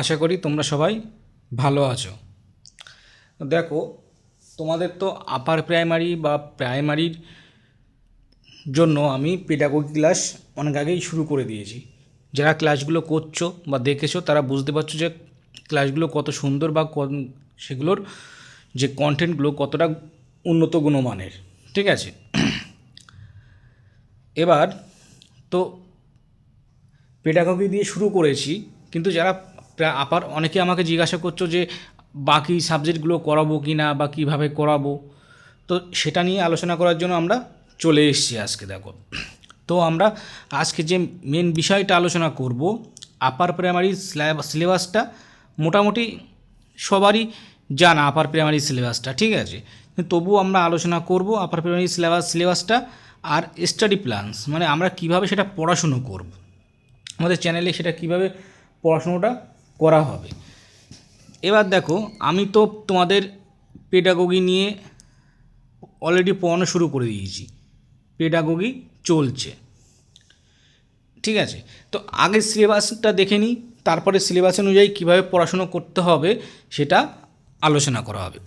আশা করি তোমরা সবাই ভালো আছো। দেখো, তোমাদের তো আপার প্রাইমারি বা প্রাইমারির জন্য আমি পেডাগোগি ক্লাস অনেক আগেই শুরু করে দিয়েছি। যারা ক্লাসগুলো করছ বা দেখেছ, তারা বুঝতে পারছ যে ক্লাসগুলো কত সুন্দর বা সেগুলোর যে কন্টেন্টগুলো কতটা উন্নত গুণমানের, ঠিক আছে? এবার তো পেডাগগি দিয়ে শুরু করেছি, কিন্তু যারা প্রা- আপার অনেকে আমাকে জিজ্ঞাসা করছ যে বাকি সাবজেক্টগুলো করাবো কি না বা কীভাবে করাবো? তো সেটা নিয়ে আলোচনা করার জন্য আমরা চলে এসেছি আজকে, দেখো। তো আমরা আজকে যে মেন বিষয়টা আলোচনা করব, আপার প্রাইমারি সিলেবাসটা মোটামুটি সবারই জানা আপার প্রাইমারি সিলেবাসটা ঠিক আছে? তবুও আমরা আলোচনা করব আপার প্রাইমারি সিলেবাস সিলেবাসটা আর স্টাডি প্ল্যানস মানে আমরা কীভাবে সেটা পড়াশুনো করব। আমাদের চ্যানেলে সেটা কীভাবে পড়াশুনোটা করা হবে। এবার দেখো, আমি তো তোমাদের পেডাগোগি নিয়ে অলরেডি পড়ানো শুরু করে দিয়েছি। পেডাগোগি চলছে। ঠিক আছে? তো আগে সিলেবাসটা দেখে নিই, তারপরে সিলেবাস অনুযায়ী কীভাবে পড়াশুনো করতে হবে সেটা আলোচনা করা হবে।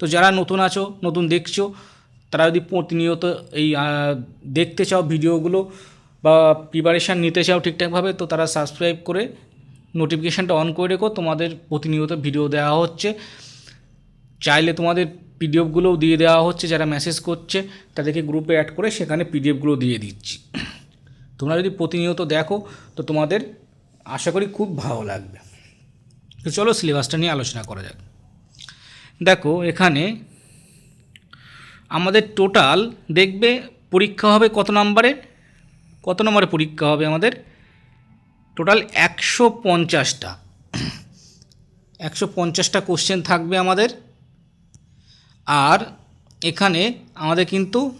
তো যারা নতুন আছো, নতুন দেখছ, তারা যদি প্রতিনিয়ত এই দেখতে চাও ভিডিওগুলো বা প্রিপারেশান নিতে চাও ঠিকঠাকভাবে, তো তারা সাবস্ক্রাইব করে নোটিফিকেশানটা অন করে রেখো, তোমাদের প্রতিনিয়ত ভিডিও দেওয়া হচ্ছে। চাইলে তোমাদের পিডিএফগুলোও দিয়ে দেওয়া হচ্ছে, যারা মেসেজ করছে, তাদেরকে গ্রুপে অ্যাড করে সেখানে পিডিএফগুলো দিয়ে দিচ্ছি। তোমরা যদি প্রতিনিয়ত দেখো, তো তোমাদের আশা করি খুব ভালো লাগবে। তো চলো সিলেবাসটা নিয়ে আলোচনা করা যাক। দেখো, এখানে আমাদের টোটাল দেখবে পরীক্ষা হবে কত নম্বরের কত নম্বরের পরীক্ষা হবে আমাদের? টোটাল একশো পঞ্চাশটা। একশো পঞ্চাশটা কোশ্চেন থাকবে আমাদের। আর এখানে আমাদের কিন্তু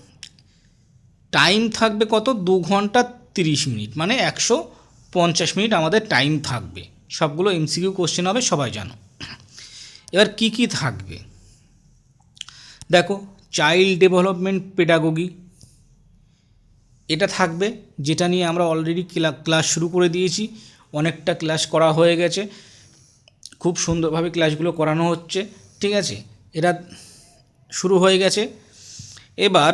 টাইম থাকবে কত? দু ঘণ্টা তিরিশ মিনিট। মানে একশো পঞ্চাশ মিনিট আমাদের টাইম থাকবে। সবগুলো এমসিকিউ কোশ্চেন হবে, সবাই জানো। এবার কি কি থাকবে? দেখো চাইল্ড ডেভেলপমেন্ট পেডাগোগি এটা থাকবে, যেটা নিয়ে আমরা অলরেডি ক্লাস শুরু করে দিয়েছি। অনেকটা ক্লাস করা হয়ে গেছে। খুব সুন্দরভাবে ক্লাসগুলো করানো হচ্ছে, ঠিক আছে? এটা শুরু হয়ে গেছে। এবার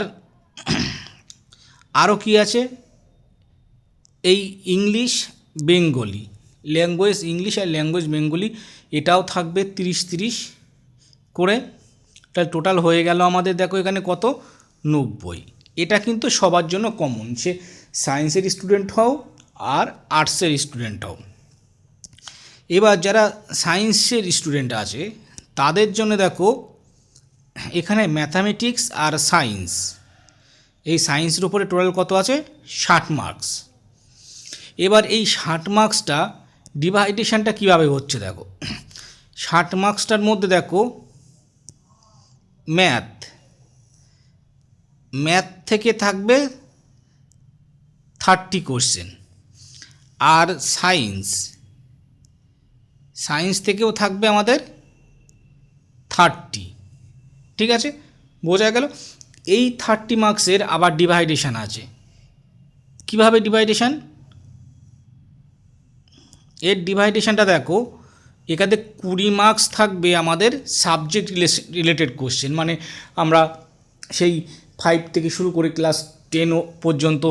আরও কি আছে? এই ইংলিশ, বেঙ্গলি। ল্যাঙ্গুয়েজ ইংলিশ আর ল্যাঙ্গুয়েজ বেঙ্গলি, এটাও থাকবে তিরিশ তিরিশ করে। তাহলে টোটাল হয়ে গেল আমাদের, দেখো এখানে কত? নব্বই। এটা কিন্তু সবার জন্য কমন সে সায়েন্সের স্টুডেন্ট হও আর আর্টসের স্টুডেন্ট হও। এবার যারা সায়েন্সের স্টুডেন্ট আছে, তাদের জন্য দেখো, এখানে ম্যাথামেটিক্স আর সায়েন্স এই সায়েন্সের উপরে টোটাল কত আছে? ষাট মার্কস এবার এই ষাট মার্কসটা ডিভাইডেশনটা কীভাবে হচ্ছে দেখো। ষাট মার্কসটার মধ্যে দেখো ম্যাথ ম্যাথ থেকে থাকবে থার্টি কোশ্চেন। আর সায়েন্স সায়েন্স থেকেও থাকবে আমাদের থার্টি। ঠিক আছে? বোঝা গেল? এই থার্টি মার্কসের আবার ডিভাইডেশন আছে। কীভাবে ডিভাইডেশন? এর ডিভাইডেশনটা দেখো, এখানে কুড়ি মার্কস থাকবে আমাদের সাবজেক্ট রিলেটেড কোশ্চেন। মানে আমরা সেই ফাইভ থেকে শুরু করে ক্লাস টেন পর্যন্ত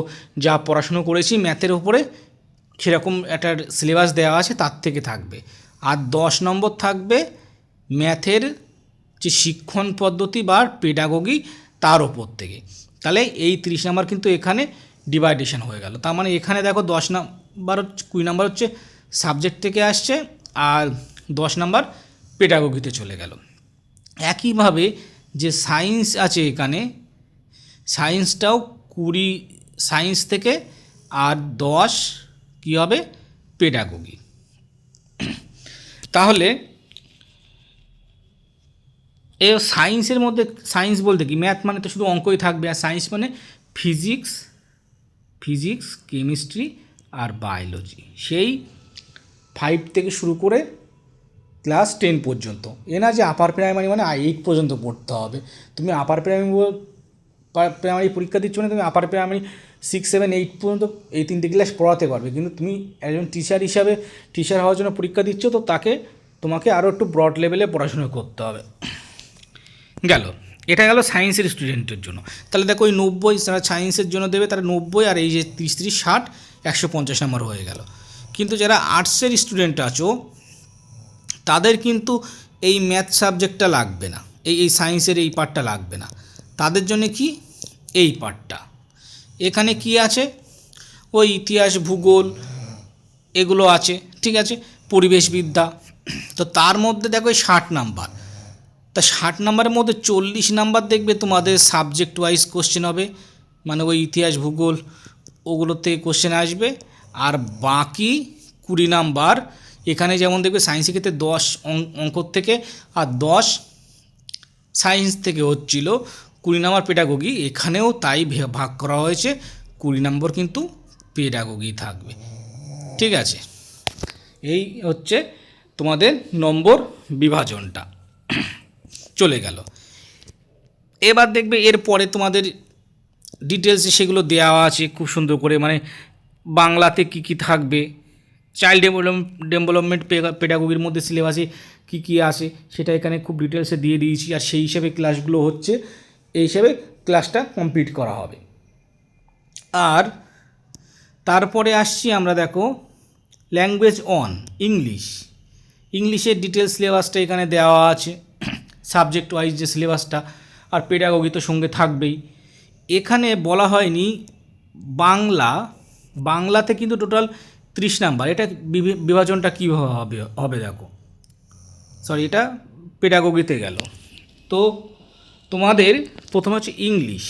যা পড়াশুনো করেছি, ম্যাথের ওপরে সেরকম একটা সিলেবাস দেওয়া আছে, তার থেকে থাকবে। আর দশ নম্বর থাকবে ম্যাথের যে শিক্ষণ পদ্ধতি বা পেডাগোগি তার ওপর থেকে। তাহলে এই তিরিশ নাম্বার কিন্তু এখানে ডিভাইডেশন হয়ে গেল। তার মানে এখানে দেখো দশ নাম্বার কুড়ি নাম্বার হচ্ছে সাবজেক্ট থেকে আসছে আর দশ নাম্বার পেডাগোগিতে চলে গেল। একইভাবে যে সায়েন্স আছে এখানে সায়েন্সটাও কুড়ি, সায়েন্স থেকে আর দশ কী হবে? পেডাগোগি। তাহলে এ সায়েন্সের মধ্যে, সায়েন্স বলতে কি? ম্যাথ মানে তো শুধু অঙ্কই থাকবে, আর সায়েন্স মানে ফিজিক্স ফিজিক্স, কেমিস্ট্রি আর বায়োলজি। সেই ফাইভ থেকে শুরু করে ক্লাস টেন পর্যন্ত। এ না যে আপার প্রাইমারি মানে এইট পর্যন্ত পড়তে হবে। তুমি আপার প্রাইমারি প্রাইমারি পরীক্ষা দিচ্ছ না, তুমি upper primary six seven eight পর্যন্ত এই তিনটে ক্লাস পড়াতে পারবে। কিন্তু তুমি একজন টিচার হিসাবে টিচার হওয়ার জন্য পরীক্ষা দিচ্ছ, তো তাকে তোমাকে আরও একটু ব্রড লেভেলে পড়াশোনা করতে হবে। গেল। এটা গেল সায়েন্সের স্টুডেন্টের জন্য। তাহলে দেখো ওই নব্বই যারা সায়েন্সের জন্য দেবে, তারা নব্বই আর এই যে তিরিশ তিরিশ, ষাট, একশো পঞ্চাশ নাম্বার হয়ে গেল। কিন্তু যারা আর্টসের স্টুডেন্ট আছো, তাদের কিন্তু এই ম্যাথ সাবজেক্টটা লাগবে না। এই এই সায়েন্সের এই পার্টটা লাগবে না। তাদের জন্য কি? এই পার্টটা এখানে কি আছে? ওই ইতিহাস, ভূগোল, এগুলো আছে, ঠিক আছে? পরিবেশবিদ্যা তো তার মধ্যে দেখো ষাট নাম্বার। তা ষাট নাম্বারের মধ্যে চল্লিশ নাম্বার দেখবে তোমাদের সাবজেক্ট ওয়াইজ কোশ্চেন হবে। মানে ওই ইতিহাস, ভূগোল ওগুলোর থেকে কোশ্চেন আসবে। আর বাকি কুড়ি নাম্বার, এখানে যেমন দেখবে সায়েন্সের ক্ষেত্রে দশ অঙ্ক অঙ্কর থেকে, আর দশ সায়েন্স থেকে হচ্ছিল কুড়ি নম্বর পেডাগোগি এখানেও তাই ভাগ করা হয়েছে, কুড়ি নম্বর কিন্তু পেডাগোগি থাকবে। ঠিক আছে? এই হচ্ছে তোমাদের নম্বর বিভাজনটা। চলে গেল। এবার দেখবে এরপরে তোমাদের ডিটেলসে সেগুলো দেওয়া আছে, খুব সুন্দর করে মানে বাংলাতে কি কি থাকবে চাইল্ড ডেভেলপমেন্ট পেডাগোগির মধ্যে সিলেবাসে কি কি আসে সেটা এখানে খুব ডিটেলসে দিয়ে দিয়েছি, আর সেই হিসাবে ক্লাসগুলো হচ্ছে এই হিসাবে ক্লাসটা কমপ্লিট করা হবে। আর তারপরে আসছি আমরা দেখো ল্যাঙ্গুয়েজ অন ইংলিশ ইংলিশের ডিটেলস সিলেবাসটা এখানে দেওয়া আছে। সাবজেক্ট ওয়াইজ যে সিলেবাসটা আর পেডাগোগি তো সঙ্গে থাকবেই। এখানে বলা হয়নি বাংলা, বাংলাতে কিন্তু টোটাল ত্রিশ নাম্বার। এটা বিভি- বিভাজনটা কীভাবে হবে হবে দেখো। সরি এটা পেডাগোগিতে গেল। তো তোমাদের প্রথমে হচ্ছে ইংলিশ।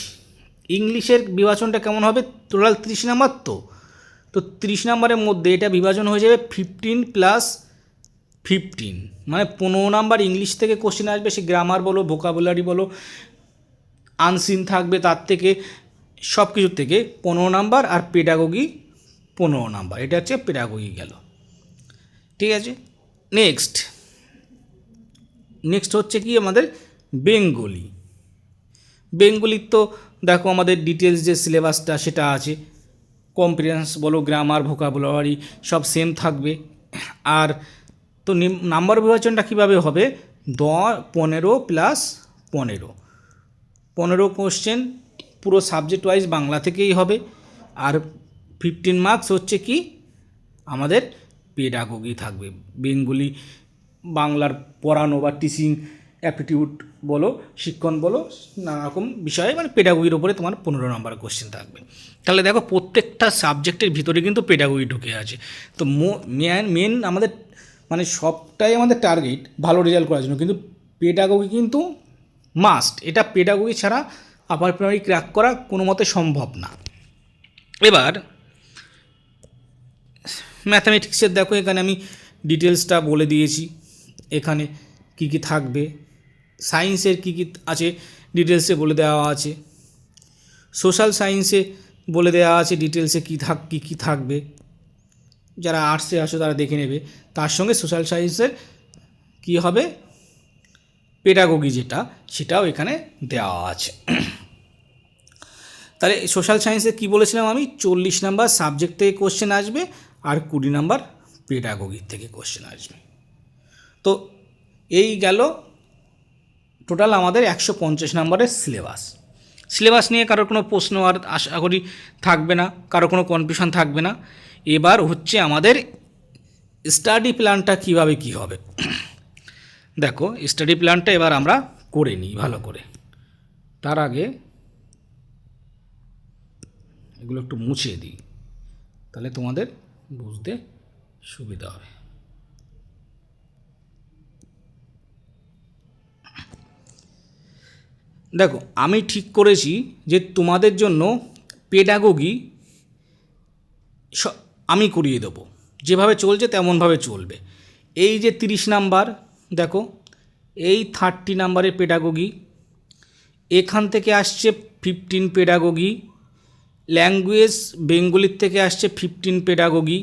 ইংলিশের বিভাজনটা কেমন হবে? টোটাল ত্রিশ নাম্বার তো। তো ত্রিশ নাম্বারের মধ্যে এটা বিভাজন হয়ে যাবে ফিফটিন প্লাস ফিফটিন মানে পনেরো নাম্বার ইংলিশ থেকে কোশ্চেন আসবে, সে গ্রামার বলো ভোকাবুলারি বলো আনসিন থাকবে তার থেকে সব কিছুর থেকে পনেরো নাম্বার আর পেডাগোগি পনেরো নাম্বার। এটা হচ্ছে পেডাগোগি গেল। ঠিক আছে? নেক্সট নেক্সট হচ্ছে কি? আমাদের বেঙ্গলি। বেঙ্গলির তো দেখো আমাদের ডিটেলস যে সিলেবাসটা সেটা আছে। কম্পিটেন্স বলো গ্রামার ভোকাবুলারি সব সেম থাকবে। আর তো নাম্বার বিভাজনটা কীভাবে হবে? দ, পনেরো প্লাস পনেরো। পনেরো কোশ্চেন পুরো সাবজেক্ট ওয়াইজ বাংলা থেকেই হবে। আর ফিফটিন মার্কস হচ্ছে কি? আমাদের পেডাগোগি থাকবে। বেঙ্গলি বাংলার পড়ানো বা টিচিং অ্যাপটিটিউড বলো, শিক্ষণ বলো নানা রকম বিষয়ে মানে পেডাগোগির ওপরে তোমার পনেরো নম্বর কোশ্চেন থাকবে। তাহলে দেখো প্রত্যেকটা সাবজেক্টের ভিতরে কিন্তু পেডাগোগি ঢুকে আছে। তো মেন মেন আমাদের মানে সবটাই আমাদের টার্গেট ভালো রেজাল্ট করার জন্য। কিন্তু পেডাগোগি কিন্তু মাস্ট এটা পেডাগোগি ছাড়া আপার প্রাইমারি ক্র্যাক করা কোনো মতে সম্ভব না। এবার ম্যাথামেটিক্সের দেখো এখানে আমি ডিটেলসটা বলে দিয়েছি। এখানে কি কি থাকবে? সায়েন্সের কী কী আছে, ডিটেলসে বলে দেওয়া আছে। সোশ্যাল সায়েন্সে বলে দেওয়া আছে ডিটেলসে কী থাক, কী কী থাকবে। যারা আর্টসে আসো তারা দেখে নেবে। তার সঙ্গে সোশ্যাল সায়েন্সের কী হবে? পেডাগোগি যেটা, সেটাও এখানে দেওয়া আছে। তাহলে সোশ্যাল সায়েন্সে কী বলেছিলাম আমি? চল্লিশ নাম্বার সাবজেক্ট থেকে কোশ্চেন আসবে আর কুড়ি নাম্বার পেডাগোগির থেকে কোশ্চেন আসবে। তো এই গেল টোটাল আমাদের একশো পঞ্চাশ নম্বরের সিলেবাস সিলেবাস নিয়ে কারোর কোনো প্রশ্ন আর আশা করি থাকবে না, কারও কোনো কনফিউশন থাকবে না। এবার হচ্ছে আমাদের স্টাডি প্ল্যানটা কীভাবে কি হবে। দেখো স্টাডি প্ল্যানটা এবার আমরা করে নিই ভালো করে। তার আগে এগুলো একটু মুছিয়ে দিই, তাহলে তোমাদের বুঝতে সুবিধা হবে। দেখো, আমি ঠিক করেছি যে তোমাদের জন্য পেডাগোগি আমি করিয়ে দেবো। যেভাবে চলছে তেমনভাবে চলবে। এই যে তিরিশ নাম্বার, দেখো, এই থার্টি নাম্বারের পেডাগোগি এখান থেকে আসছে ফিফটিন পেডাগোগি ল্যাঙ্গুয়েজ বেঙ্গলির থেকে আসছে ফিফটিন পেডাগোগি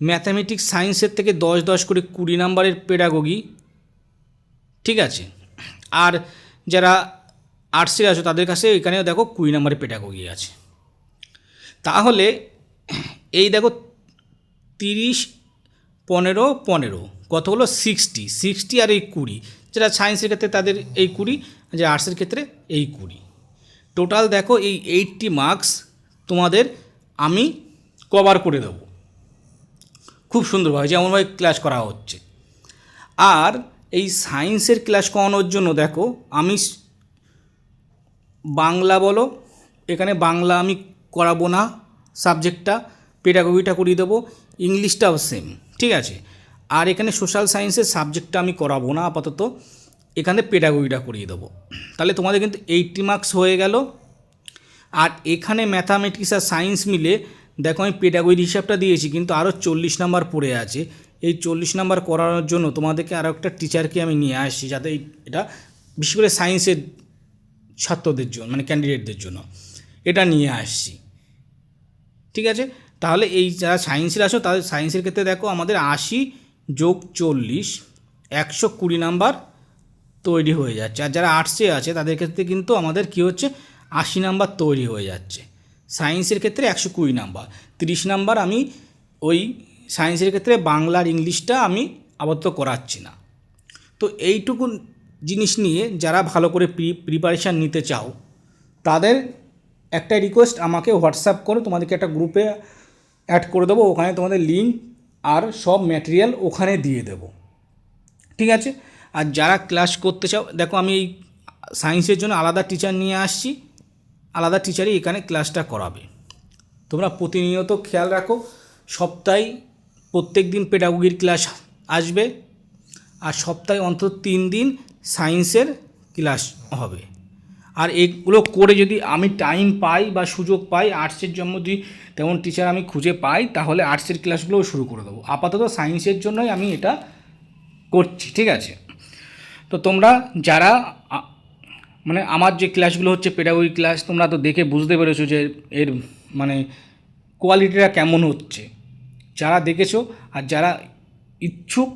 ম্যাথামেটিক্স সায়েন্সের থেকে দশ দশ করে কুড়ি নাম্বারের পেডাগোগি ঠিক আছে? আর যারা আর্টসের আছো, তাদের কাছে এখানেও দেখো কুড়ি নাম্বারের পেডাগোগি আছে। তাহলে এই দেখো তিরিশ, পনেরো পনেরো, কত হলো? সিক্সটি সিক্সটি আর এই কুড়ি। যেটা সায়েন্সের ক্ষেত্রে তাদের এই কুড়ি, যে আর্টসের ক্ষেত্রে এই কুড়ি। টোটাল দেখো এই এইটটি মার্কস তোমাদের আমি কভার করে দেবো। খুব সুন্দরভাবে, যেমনভাবে ক্লাস করা হচ্ছে। আর এই সায়েন্সের ক্লাস করানোর জন্য দেখো, আমি বাংলা বলো, এখানে বাংলা আমি করাবো না, সাবজেক্টটা পেডাগোগিটা করিয়ে দেবো, ইংলিশটাও সেম ঠিক আছে? আর এখানে সোশ্যাল সায়েন্সের সাবজেক্টটা আমি করাবো না, আপাতত, এখানে পেডাগোগিটা করিয়ে দেবো। তাহলে তোমাদের কিন্তু এইটটি মার্কস হয়ে গেল। আর এখানে ম্যাথামেটিক্স আর সায়েন্স মিলে, দেখো আমি পেডাগোগির হিসাবটা দিয়েছি, কিন্তু আরও চল্লিশ নাম্বার পড়ে আছে। এই চল্লিশ নাম্বার করানোর জন্য তোমাদেরকে আরও একটা টিচারকে আমি নিয়ে আসছি যাতে এটা বিশেষ করে সায়েন্সের ছাত্রদের জন্য মানে ক্যান্ডিডেটদের জন্য। এটা নিয়ে আসছি। ঠিক আছে? তাহলে এই যারা সায়েন্সের আসো তাদের সায়েন্সের ক্ষেত্রে দেখো আমাদের আশি যোগ চল্লিশ, একশো কুড়ি নাম্বার তৈরি হয়ে যাচ্ছে। আর যারা আর্টসে আছে, তাদের ক্ষেত্রে কিন্তু আমাদের কী হচ্ছে? আশি নাম্বার তৈরি হয়ে যাচ্ছে। সায়েন্সের ক্ষেত্রে একশো কুড়ি নাম্বার। তিরিশ নাম্বার আমি ওই সায়েন্সের ক্ষেত্রে বাংলার ইংলিশটা আমি আবদ্ধ করাচ্ছি না। তো এইটুকু জিনিস নিয়ে যারা ভালো করে প্রি প্রিপারেশান নিতে চাও, তাদের একটা রিকোয়েস্ট আমাকে হোয়াটসঅ্যাপ করে, তোমাদেরকে একটা গ্রুপে অ্যাড করে দেবো, ওখানে তোমাদের লিঙ্ক আর সব ম্যাটেরিয়াল ওখানে দিয়ে দেবো। ঠিক আছে? আর যারা ক্লাস করতে চাও, দেখো আমি এই সায়েন্সের জন্য আলাদা টিচার নিয়ে আসছি, আলাদা টিচারই এখানে ক্লাসটা করাবে। তোমরা প্রতিনিয়ত খেয়াল রাখো, সপ্তাহে প্রত্যেক দিন পেডাগোগির ক্লাস আসবে আর সপ্তাহে অন্তত তিন দিন সায়েন্সের ক্লাস হবে। আর এগুলো করে যদি আমি টাইম পাই বা সুযোগ পাই আর্টসের জন্য যদি তেমন টিচার আমি খুঁজে পাই, তাহলে আর্টসের ক্লাসগুলোও শুরু করে দেবো। আপাতত সায়েন্সের জন্যই আমি এটা করছি, ঠিক আছে? তো তোমরা যারা মানে আমার যে ক্লাসগুলো হচ্ছে পেডাগোগি ক্লাস তোমরা তো দেখে বুঝতে পেরেছ যে এর মানে কোয়ালিটিটা কেমন হচ্ছে। যারা দেখেছ আর যারা ইচ্ছুক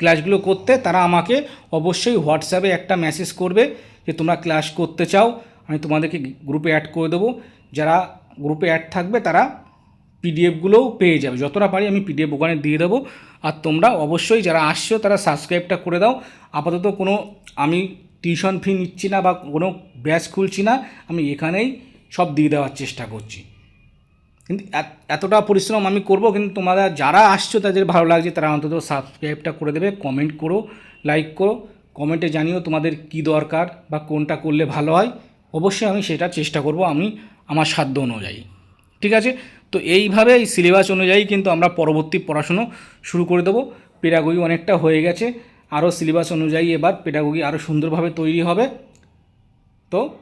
ক্লাসগুলো করতে, তারা আমাকে অবশ্যই হোয়াটসঅ্যাপে একটা মেসেজ করবে যে তোমরা ক্লাস করতে চাও। আমি তোমাদেরকে গ্রুপে অ্যাড করে দেবো। যারা গ্রুপে অ্যাড থাকবে, তারা পিডিএফগুলোও পেয়ে যাবে। যতটা পারি আমি পিডিএফ ওখানে দিয়ে দেবো। আর তোমরা অবশ্যই যারা আসছো, তারা সাবস্ক্রাইবটা করে দাও। আপাতত কোনো আমি টিউশন ফি নিচ্ছি না বা কোনো ব্যাচ খুলছি না। আমি এখানেই সব দিয়ে দেওয়ার চেষ্টা করছি। কিন্তু এত- এতটা পরিশ্রম আমি করব, কিন্তু তোমরা যারা আসছো তাদের ভালো লাগছে, তারা অন্তত সাবস্ক্রাইবটা করে দেবে কমেন্ট করো লাইক করো কমেন্টে জানিও তোমাদের কি দরকার বা কোনটা করলে ভালো হয়। অবশ্যই আমি সেটা চেষ্টা করব, আমি আমার সাধ্য অনুযায়ী। ঠিক আছে? তো এইভাবে এই সিলেবাস অনুযায়ী কিন্তু আমরা পরবর্তী পড়াশুনো শুরু করে দেবো। পেডাগোগি অনেকটা হয়ে গেছে, আরও সিলেবাস অনুযায়ী এবার পেডাগোগি আরও সুন্দরভাবে তৈরি হবে। তো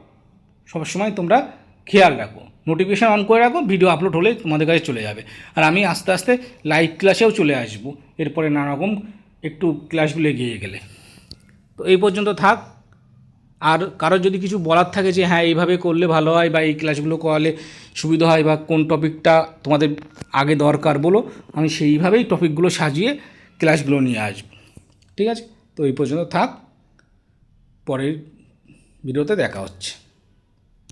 সবসময় তোমরা খেয়াল রাখো। নোটিফিকেশান অন করে রাখো ভিডিও আপলোড হলে তোমাদের কাছে চলে যাবে। আর আমি আস্তে আস্তে লাইভ ক্লাসেও চলে আসব। এরপরে নানারকম একটু ক্লাসগুলো এগিয়ে গেলে। তো এই পর্যন্ত থাক। আর কারোর যদি কিছু বলার থাকে যে হ্যাঁ এইভাবে করলে ভালো হয় বা এই ক্লাসগুলো করালে সুবিধা হয় বা কোন টপিকটা তোমাদের আগে দরকার, বলো। আমি সেইভাবেই টপিকগুলো সাজিয়ে ক্লাসগুলো নিয়ে আসব। ঠিক আছে? তো এই পর্যন্ত থাক। পরের ভিডিওতে দেখা হচ্ছে।